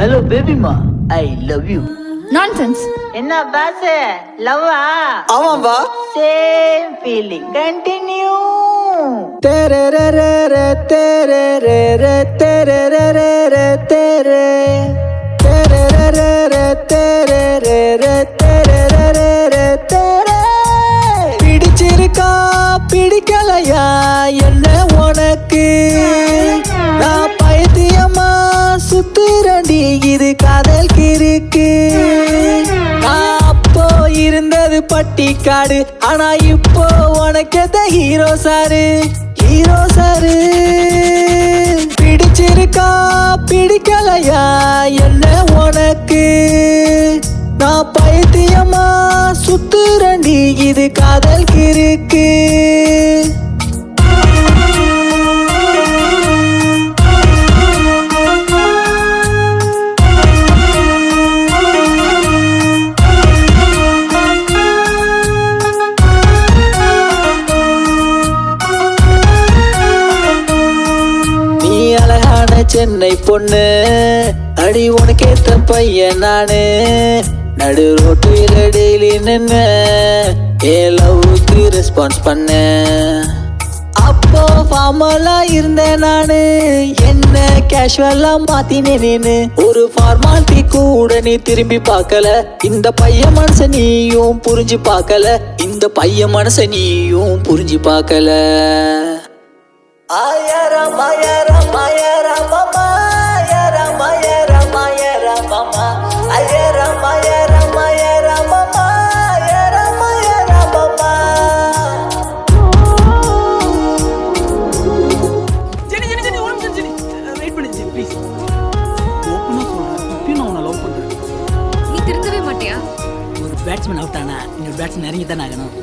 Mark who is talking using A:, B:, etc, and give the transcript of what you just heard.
A: Hello பேபிமா I love you
B: nonsense
C: என்ன boss லவ்வா
D: ஆமாம் பா
C: சேம் ஃபீலிங் கண்டினியூ
D: தேரே ரே ரே தேரே ரே ரே தேரே. ரே ரே ரே தேரே. தேரே ரே ரே ரே பிடிக்கலையா? என்ன உனக்கு? பட்டிக்காடு. ஆனா இப்போ உனக்கு எத ஹீரோ சாரு ஹீரோ சாரு. பிடிச்சிருக்கா பிடிக்கலையா? என்ன உனக்கு? நான் பைத்தியமா சுத்துறண்டி இது காதல் இருக்கு சென்னை பொண்ணு. அடி உனக்கேத்த பையன் நானு. நடு ரோட்டில் டெய்லி நின்னு. என் லவ்வுக்கு ரெஸ்பான்ஸ் பண்ண. அப்போ ஃபார்மலா இருந்தேன் நானு. என்ன கேஷுவலா மாத்தி நீனு ஒரு ஃபார்மாலிட்டி கூட நீ திரும்பி பார்க்கல. இந்த பையன் மனச நீயும் புரிஞ்சு பார்க்கல. இந்த பையன் மனச நீயும் புரிஞ்சு பார்க்கல. Ayara
A: பேட்ஸ்மேன் அவுட் ஆனா இன்னொரு பேட்ஸ்மேன் இறங்கி தானே ஆகணும்